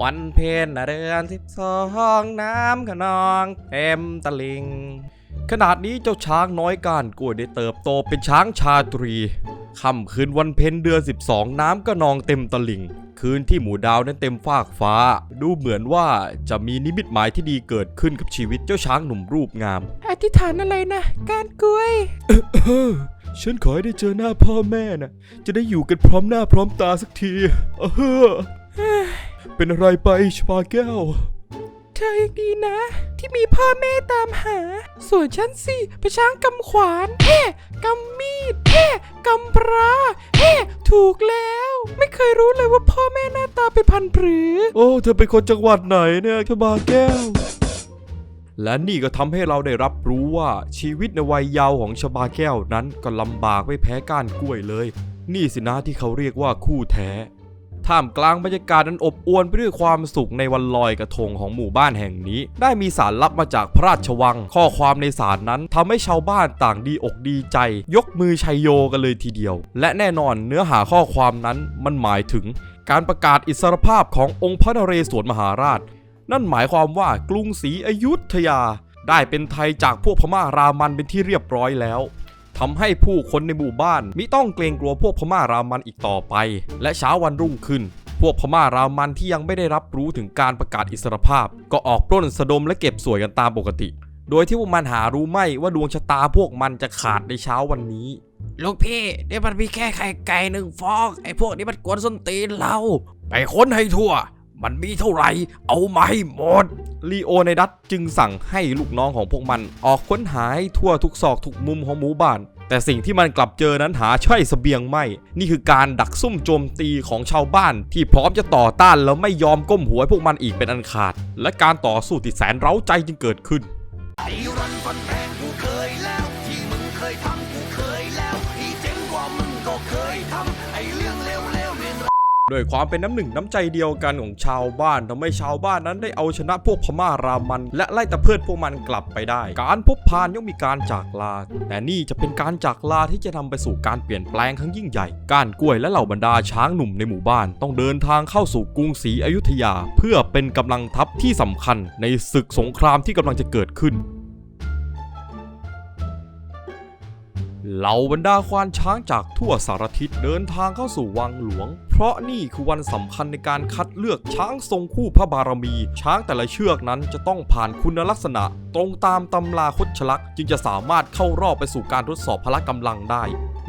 วันเพ็ญเดือนสิบสองน้ำขนองเต็มตลิง ขนาดนี้เจ้าช้างน้อยก้านกล้วยได้เติบโตเป็นช้างชาตรีค่ำคืนวันเพ็ญเดือน 12 น้ำก็นองเต็มตลิ่ง คืนที่หมูดาวนั้นเต็มฟากฟ้า ดูเหมือนว่าจะมีนิมิตหมายที่ดีเกิดขึ้นกับชีวิตเจ้าช้างหนุ่มรูปงาม อธิษฐานอะไรนะ การกล้วยเออฉันขอให้ได้เจอหน้าพ่อแม่นะ จะได้อยู่กันพร้อมหน้าพร้อมตาสักทีเออ เป็นอะไรไปชบาแก้ว เธอยังดีนะ ที่มีพ่อแม่ตามหา ส่วนฉันสิเป็นช้างกำขวานเฮ้กำมีดเฮ้กำปลาเฮ้ถูกแล้ว ไม่เคยรู้เลยว่าพ่อแม่หน้าตาเป็นพันปรือ โอ้ เธอเป็นคนจังหวัดไหนเนี่ยชบาแก้ว และนี่ก็ทำให้เราได้รับรู้ว่าชีวิตในวัยเยาว์ของชบาแก้วนั้นก็ลำบากไม่แพ้ก้านกล้วยเลย นี่สินะที่เขาเรียกว่าคู่แท้ ท่ามกลางบรรยากาศนั้นอบอวลไปด้วยความสุขในวันลอยกระทงของหมู่บ้านแห่งนี้ ได้มีสารลับมาจากพระราชวัง ข้อความในสารนั้นทำให้ชาวบ้านต่างดีอกดีใจ ยกมือชัยโยกันเลยทีเดียว และแน่นอนเนื้อหาข้อความนั้นมันหมายถึง การประกาศอิสรภาพขององค์พระนเรศวรมหาราช นั่นหมายความว่ากรุงศรีอยุธยา ได้เป็นไทยจากพวกพม่ารามันเป็นที่เรียบร้อยแล้ว ทำให้ผู้คนในหมู่บ้านมิต้องเกรงกลัวพวกพม่ารามันอีกต่อไป และเช้าวันรุ่งขึ้น พวกพม่ารามันที่ยังไม่ได้รับรู้ถึงการประกาศอิสรภาพ ก็ออกปล้นสะดมและเก็บสวยกันตามปกติ โดยที่พวกมันหารู้ไม่ว่าดวงชะตาพวกมันจะขาดในเช้าวันนี้ลูกพี่นี่มันมีแค่ไข่ไก่หนึ่งฟองไอ้พวกนี้มันกวนส้นตีนเรา ไปค้นให้ทั่ว มันมีเท่าไหร่ เอามาให้หมด ลีโอในดัตจึงสั่งให้ลูกน้องของพวกมันออกค้นหาทั่วทุกซอกทุกมุมของหมู่บ้าน แต่สิ่งที่มันกลับเจอนั้นหาใช่เสบียงไม่ นี่คือการดักซุ่มโจมตีของชาวบ้าน ที่พร้อมจะต่อต้านแล้วไม่ยอมก้มหัวให้พวกมันอีกเป็นอันขาด และการต่อสู้ที่แสนเร้าใจจึงเกิดขึ้นไอรันฟันแทงกูเคยแล้ว ด้วยความเป็นน้ำหนึ่งน้ำใจเดียวกันของชาวบ้านทำให้ชาวบ้านนั้นได้เอาชนะพวกพม่ารามัน และไล่ตะเพิดพวกมันกลับไปได้ การพบพานย่อมมีการจากลา แต่นี่จะเป็นการจากลาที่จะนำไปสู่การเปลี่ยนแปลงครั้งยิ่งใหญ่ก้านกล้วยและเหล่าบรรดาช้างหนุ่มในหมู่บ้าน ต้องเดินทางเข้าสู่กรุงศรีอยุธยา เพื่อเป็นกำลังทัพที่สำคัญในศึกสงครามที่กำลังจะเกิดขึ้น เหล่าบรรดาควานช้างจากทั่วสารทิศเดินทางเข้าสู่วังหลวง เพราะนี่คือวันสำคัญในการคัดเลือกช้างทรงคู่พระบารมี ช้างแต่ละเชือกนั้นจะต้องผ่านคุณลักษณะ ตรงตามตำราคดชลัก จึงจะสามารถเข้ารอบไปสู่การทดสอบพละกำลังได้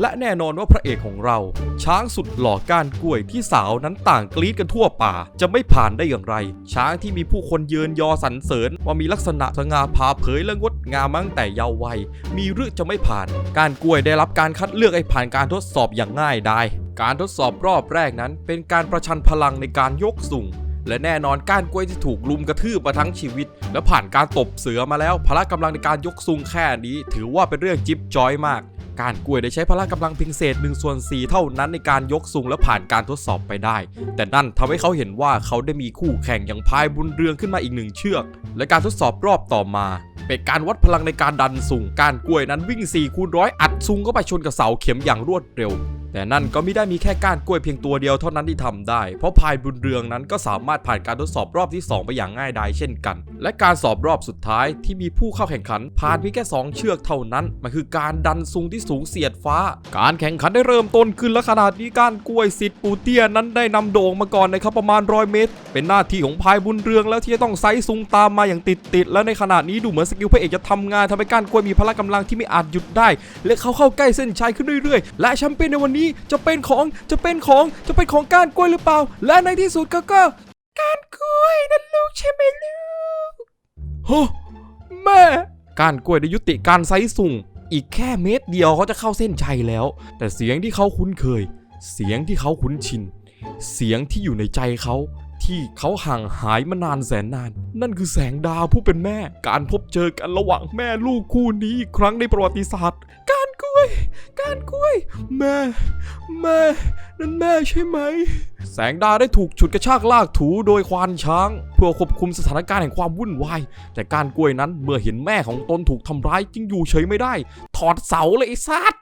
และแน่นอนว่าพระเอกของเรา ช้างสุดหล่อก้านกล้วยที่สาวนั้นต่างกรีดกันทั่วป่า จะไม่ผ่านได้อย่างไร ช้างที่มีผู้คนเยินยอสรรเสริญ ว่ามีลักษณะสง่าผ่าเผยและงดงามตั้งแต่เยาว์วัย มีหรือจะไม่ผ่าน การกล้วยได้รับการคัดเลือกให้ผ่านการทดสอบอย่างง่ายได้การทดสอบรอบแรกนั้น เป็นการประชันพลังในการยกสูงและแน่นอนก้านกล้วยที่ถูกลุมกระทืบมาทั้งชีวิต และผ่านการตบเสือมาแล้วพละกำลังในการยกสูงแค่นี้ ถือว่าเป็นเรื่องจิ๊บจอยมาก การกล้วยได้ใช้พละกำลังเพียงเศษ1ส่วน4เท่านั้นในการยกสูงและผ่านการทดสอบไปได้ แต่นั่นทำให้เขาเห็นว่าเขาได้มีคู่แข่งอย่างพายบุญเรืองขึ้นมาอีกหนึ่งเชือก และการทดสอบรอบต่อมาเป็นการวัดพลังในการดันสูงการกล้วยนั้นวิ่ง4คูณร้อยอัดสูงเข้าไปชนกับเสาเข็มอย่างรวดเร็ว แต่นั่นก็ไม่ได้มีแค่ก้านกล้วยเพียงตัวเดียวเท่านั้นที่ทำได้ เพราะพายบุญเรืองนั้นก็สามารถผ่านการทดสอบรอบที่ 2 ไปอย่างง่ายดายเช่นกัน และการสอบรอบสุดท้ายที่มีผู้เข้าแข่งขันผ่านเพียงแค่2เชือกเท่านั้น มันคือการดันซุงที่สูงเสียดฟ้า การแข่งขันได้เริ่มต้นขึ้นและขนาดนี้ก้านกล้วยสิทธิ์ปูเตี้ยนั้นได้นำโด่งมาก่อนนะครับประมาณร้อยเมตร เป็นหน้าที่ของพายบุญเรืองแล้วที่จะต้องไซส์ซุงตามมาอย่างติดติดและในขณะนี้ดูเหมือนสกิลพระเอกจะทำงานทำให้ก้านกล้วยมีพละกำลังที่ไม่อาจหยุดได้ และเขาเข้าใกล้เส้นชัยขึ้นเรื่อยๆ และแชมเปี้ยนในวันนี้จะเป็นของจะเป็นของจะเป็นของก้านกล้วยหรือเปล่า และในที่สุดก็ก็การกล้วยนั่นลูกใช่ไหมลูกฮะแม่ก้านกล้วยได้ยุติการไซส์สุ่งอีกแค่เมตรเดียวเขาจะเข้าเส้นชัยแล้ว แต่เสียงที่เขาคุ้นเคย เสียงที่เขาคุ้นชิน เสียงที่อยู่ในใจเขา ที่เขาห่างหายมานานแสนนาน นั่นคือแสงดาวผู้เป็นแม่ การพบเจอกันระหว่างแม่ลูกคู่นี้อีกครั้งในประวัติศาสตร์ การกล้วย การกล้วย แม่ แม่ นั่นแม่ใช่ไหม แสงดาวได้ถูกฉุดกระชากลากถูโดยควานช้าง เพื่อควบคุมสถานการณ์แห่งความวุ่นวายแต่การกล้วยนั้นเมื่อเห็นแม่ของตนถูกทำร้ายจึงอยู่เฉยไม่ได้ ถอดเสาเลยไอ้ซัด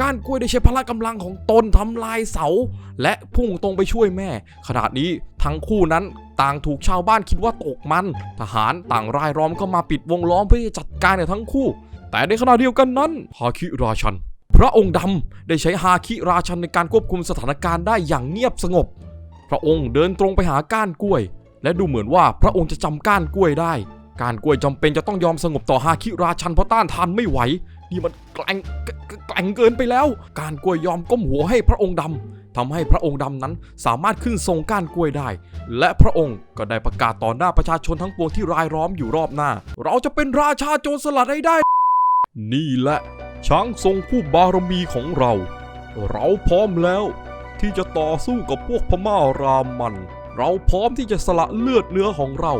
ก้านกล้วยได้ใช้พละกำลังของตนทำลายเสา และพุ่งตรงไปช่วยแม่ ขณะนี้ทั้งคู่นั้นต่างถูกชาวบ้านคิดว่าตกมัน ทหารต่างรายล้อมเข้ามาปิดวงล้อมเพื่อจัดการกับทั้งคู่ แต่ในขณะเดียวกันนั้นฮาคิราชัน พระองค์ดำได้ใช้ฮาคิราชันในการควบคุมสถานการณ์ได้อย่างเงียบสงบ พระองค์เดินตรงไปหาก้านกล้วย และดูเหมือนว่าพระองค์จะจำก้านกล้วยได้ ก้านกล้วยจำเป็นจะต้องยอมสงบต่อฮาคิราชันเพราะต้านทานไม่ไหว นี่มันแกล้งแกล้งเกินไปแล้ว กานกล้วยยอมก้มหัวให้พระองค์ดำทำให้พระองค์ดำนั้นสามารถขึ้นทรงก้านกล้วยได้ และพระองค์ก็ได้ประกาศต่อหน้าประชาชนทั้งปวงที่รายล้อมอยู่รอบหน้า เราจะเป็นราชาโจรสลัดให้ได้ นี่แหละช้างทรงผู้บารมีของเรา เราพร้อมแล้ว ที่จะต่อสู้กับพวกพม่ารามัน เราพร้อมที่จะสละเลือดเนื้อของเรา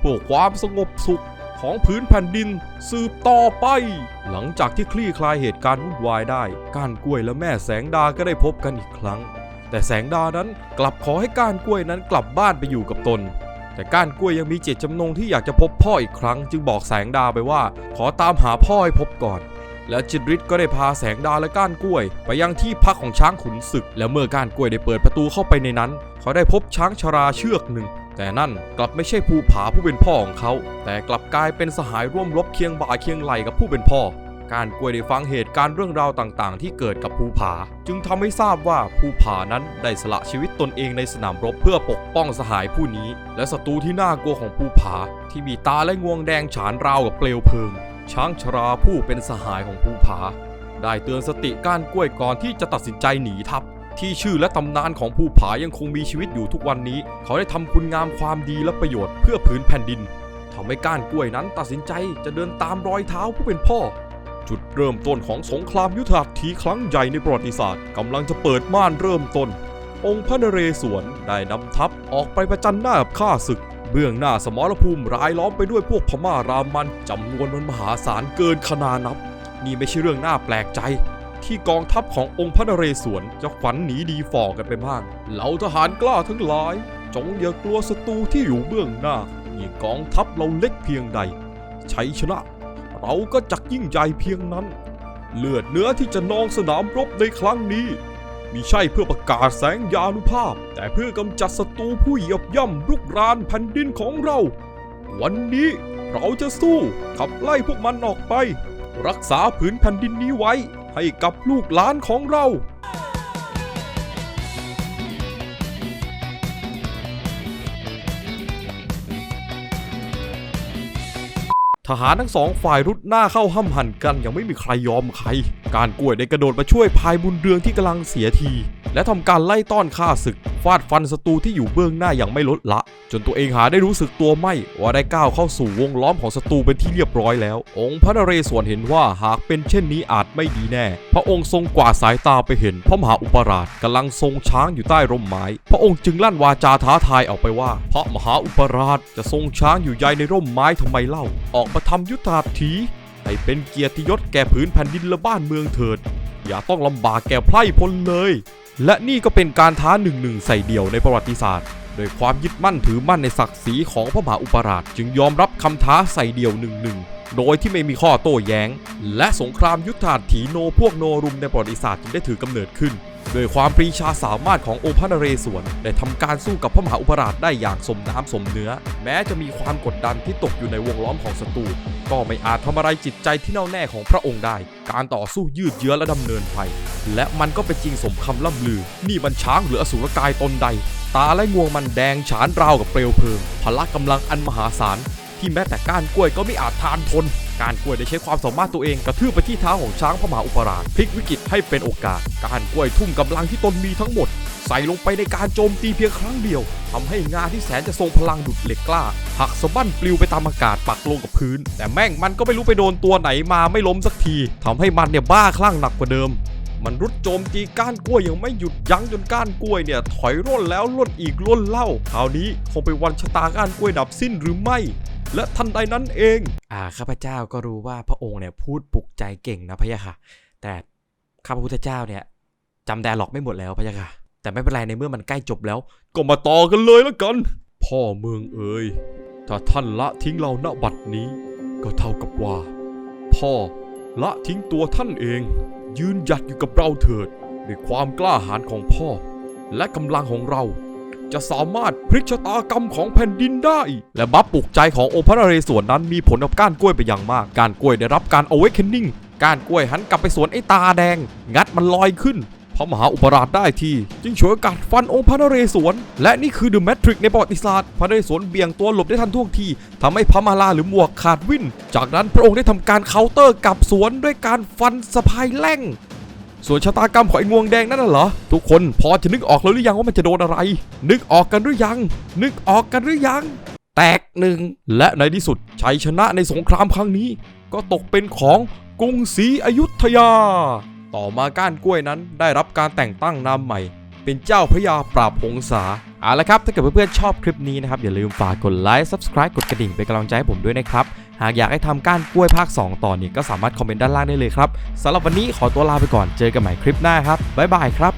เพื่อความสงบสุข ของพื้นแผ่นดินสืบต่อไป หลังจากที่คลี่คลายเหตุการณ์วุ่นวายได้ ก้านกล้วยและแม่แสงดาก็ได้พบกันอีกครั้ง แต่แสงดานั้นกลับขอให้ก้านกล้วยนั้นกลับบ้านไปอยู่กับตน แต่ก้านกล้วยยังมีเจตจำนงที่อยากจะพบพ่ออีกครั้ง จึงบอกแสงดาไปว่า ขอตามหาพ่อให้พบก่อนและจิตรฤทธิ์ก็ได้พาแสงดาและก้านกล้วย ไปยังที่พักของช้างขุนศึก และเมื่อก้านกล้วยได้เปิดประตูเข้าไปในนั้น เขาได้พบช้างชราเชือกหนึ่ง แต่นั่นกลับไม่ใช่ภูผาผู้เป็นพ่อของเขา แต่กลับกลายเป็นสหายร่วมรบเคียงบ่าเคียงไหลกับผู้เป็นพ่อ การกล้วยได้ฟังเหตุการณ์เรื่องราวต่างๆ ที่เกิดกับภูผา จึงทำให้ทราบว่าภูผานั้นได้สละชีวิตตนเองในสนามรบเพื่อปกป้องสหายผู้นี้ และศัตรูที่น่ากลัวของภูผา ที่มีตาและงวงแดงฉานราวกับเปลวเพลิง ช้างชราผู้เป็นสหายของภูผา ได้เตือนสติก้านกล้วยก่อนที่จะตัดสินใจหนีทัพ ที่ชื่อและตำนานของภูผายังคงมีชีวิตอยู่ทุกวันนี้ เขาได้ทำคุณงามความดีและประโยชน์เพื่อผืนแผ่นดินทำให้ก้านกล้วยนั้นตัดสินใจจะเดินตามรอยเท้าผู้เป็นพ่อ จุดเริ่มต้นของสงครามยุทธหัตถีครั้งใหญ่ในประวัติศาสตร์กำลังจะเปิดม่านเริ่มต้น องค์พระนเรศวรได้นำทัพออกไปประจันหน้ากับข้าศึก เบื้องหน้าสมรภูมิรายล้อมไปด้วยพวกพม่ารามันจำนวนมันมหาศาลเกินขนานับ นี่ไม่ใช่เรื่องน่าแปลกใจ ที่กองทัพขององค์พระนเรศวรจะขวัญหนีดีฝ่อกันไปบ้าง เหล่าทหารกล้าทั้งหลาย จงอย่ากลัวศัตรูที่อยู่เบื้องหน้านี่กองทัพเราเล็กเพียงใดชัยชนะ เราก็จักยิ่งใหญ่เพียงนั้น เลือดเนื้อที่จะนองสนามรบในครั้งนี้มิใช่เพื่อประกาศแสงยานุภาพ แต่เพื่อกำจัดศัตรูผู้เหยียบย่ำรุกรานแผ่นดินของเรา วันนี้เราจะสู้ขับไล่พวกมันออกไป รักษาผืนแผ่นดินนี้ไว้ ให้กับลูกหลานของเรา ทหารทั้งสองฝ่ายรุดหน้าเข้าห้ำหันกันยังไม่มีใครยอมใคร การกล้วยได้กระโดดมาช่วยพายบุญเรืองที่กำลังเสียที และทำการไล่ต้อนข้าศึก ฟาดฟันศัตรูที่อยู่เบื้องหน้าอย่างไม่ลดละ จนตัวเองหาได้รู้สึกตัวไม่ว่าได้ก้าวเข้าสู่วงล้อมของศัตรูเป็นที่เรียบร้อยแล้ว องค์พระนเรศวรเห็นว่าหากเป็นเช่นนี้อาจไม่ดีแน่ พระองค์ทรงกวาดสายตาไปเห็นพระมหาอุปราชกำลังทรงช้างอยู่ใต้ร่มไม้ พระองค์จึงลั่นวาจาท้าทายออกไปว่า พระมหาอุปราชจะทรงช้างอยู่ใยในร่มไม้ทำไมเล่า ออกมาทำยุทธหัตถีให้เป็นเกียรติยศแก่ผืนแผ่นดินและบ้านเมืองเถิด อย่าต้องลำบากแก่ไพร่พลเลย และนี่ก็เป็นการท้าหนึ่งหนึ่งใส่เดี่ยวในประวัติศาสตร์ โดยความยึดมั่นถือมั่นในศักดิ์ศรีของพระมหาอุปราช จึงยอมรับคำท้าใส่เดี่ยวหนึ่งหนึ่งโดยที่ไม่มีข้อโต้แย้ง และสงครามยุทธาถีโนพวกโนรุมในประวัติศาสตร์จึงได้ถือกำเนิดขึ้น โดยความปรีชาสามารถขององค์พระนเรศวรได้ทำการสู้กับพระมหาอุปราชได้อย่างสมน้ำสมเนื้อ แม้จะมีความกดดันที่ตกอยู่ในวงล้อมของศัตรูก็ไม่อาจทำอะไรจิตใจที่แน่วแน่ของพระองค์ได้ การต่อสู้ยืดเยื้อและดำเนินไป และมันก็เป็นจริงสมคำล่ำลือ นี่มันช้างหรืออสุรกายตนใด ตาและงวงมันแดงฉานราวกับเปลวเพลิงพละกำลังอันมหาศาล ที่แม้แต่ก้านกล้วยก็ไม่อาจทานทน การกล้วยได้ใช้ความสามารถตัวเองกระทืบไปที่เท้าของช้างพระมหาอุปราชพลิกวิกฤตให้เป็นโอกาส การกล้วยทุ่มกำลังที่ตนมีทั้งหมด ใส่ลงไปในการโจมตีเพียงครั้งเดียวทำให้งาที่แสนจะทรงพลังดุดเหล็กกล้า หักสะบั้นปลิวไปตามอากาศปักลงกับพื้น แต่แม่งมันก็ไม่รู้ไปโดนตัวไหนมาไม่ล้มสักทีทำให้มันเนี่ยบ้าคลั่งหนักกว่าเดิมมันรุดโจมตีก้านกล้วยยังไม่หยุดยั้งจนก้านกล้วยเนี่ยถอยร่นแล้วร่นอีกร่นเล่าคราวนี้คงเป็นวันชะตาก้านกล้วยดับสิ้นหรือไม่ และทันใดนั้นเอง อ่าข้าพเจ้าก็รู้ว่าพระองค์เนี่ยพูดปลุกใจเก่งนะพะยะค่ะ แต่ข้าพระพุทธเจ้าเนี่ยจำแดร์ล็อกไม่หมดแล้วพะยะค่ะ แต่ไม่เป็นไรในเมื่อมันใกล้จบแล้ว ก็มาต่อกันเลยแล้วกัน พ่อเมืองเอ๋ยถ้าท่านละทิ้งเราณบัดนี้ ก็เท่ากับว่า พ่อละทิ้งตัวท่านเอง ยืนหยัดอยู่กับเราเถิด ด้วยความกล้าหาญของพ่อ และกำลังของเรา จะสามารถพลิกชะตากรรมของแผ่นดินได้ และบัฟปลุกใจขององค์พระนเรศวรนั้นมีผลกับก้านกล้วยไปอย่างมาก ก้านกล้วยได้รับการ awakening ก้านกล้วยหันกลับไปสวนไอ้ตาแดง งัดมันลอยขึ้นพระมหาอุปราชได้ที่จึงฉวยโอกาสฟันองค์พระนเรศวร และนี่คือ The Matrix ในประวัติศาสตร์ พระนเรศวรเบี่ยงตัวหลบได้ทันท่วงทีทำให้พระมาลาหรือหมวกขาดวิ่น จากนั้นพระองค์ได้ทำการเคาน์เตอร์กลับสวนด้วยการฟันสะพายแล่ง ส่วนชะตากรรมของไอ้งวงแดงนั่นน่ะเหรอ ทุกคนพอจะนึกออกแล้วหรือยังว่ามันจะโดนอะไร นึกออกกันหรือยัง นึกออกกันหรือยัง แตกหนึ่ง และในที่สุดชัยชนะในสงครามครั้งนี้ ก็ตกเป็นของกรุงศรีอยุธยา ต่อมาก้านกล้วยนั้นได้รับการแต่งตั้งนามใหม่ เป็นเจ้าพระยาปราบหงสาเอาละครับ ถ้าเกิดเพื่อนๆชอบคลิปนี้นะครับ อย่าลืมฝากกดไลค์ subscribe กดกระดิ่งเป็นกำลังใจให้ผมด้วยนะครับ หากอยากให้ทำก้านกล้วยภาค 2 ต่อน,นี่ก็สามารถคอมเมนต์ด้านล่างได้เลยครับสำหรับวันนี้ขอตัวลาไปก่อนเจอกันใหม่คลิปหน้าครับบ๊ายบายครับ